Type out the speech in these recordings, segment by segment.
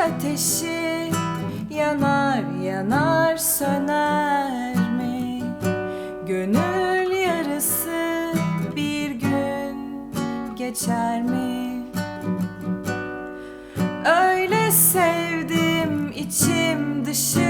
ateşi yanar yanar söner mi? Gönül yarısı bir gün geçer mi? Öyle sevdim içim dışım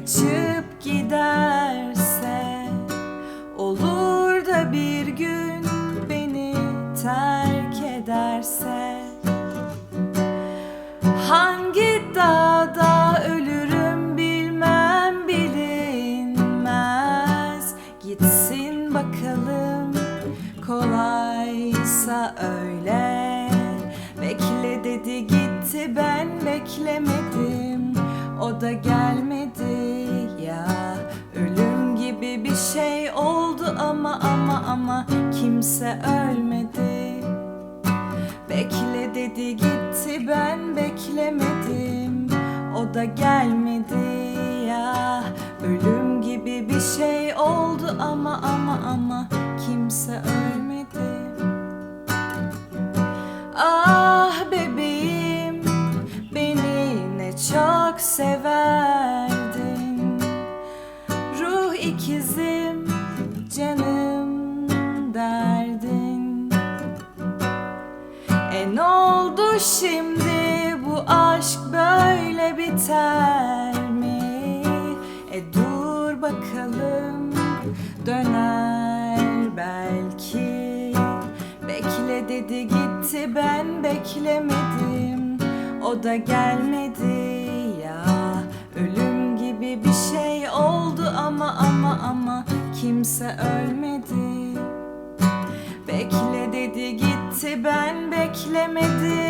kaçıp giderse Olur da bir gün beni terk ederse. Hangi dağda ölürüm bilmem bilinmez. Gitsin bakalım kolaysa öyle. Bekle dedi gitti ben beklemedim. O da gelmedi ya. Ölüm gibi bir şey oldu ama ama ama Kimse ölmedi. Bekle dedi gitti ben beklemedim. O da gelmedi ya. Ölüm gibi bir şey oldu ama ama ama Kimse ölmedi. Ah bebeğim beni ne çok severdin şimdi bu aşk böyle biter mi? E dur bakalım döner belki. Bekle dedi gitti ben beklemedim. O da gelmedi ya. Ölüm gibi bir şey oldu ama ama ama Kimse ölmedi. Bekle dedi gitti ben beklemedim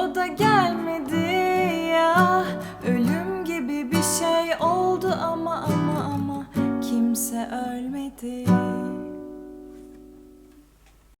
O da gelmedi ya. Ölüm gibi bir şey oldu ama ama ama Kimse ölmedi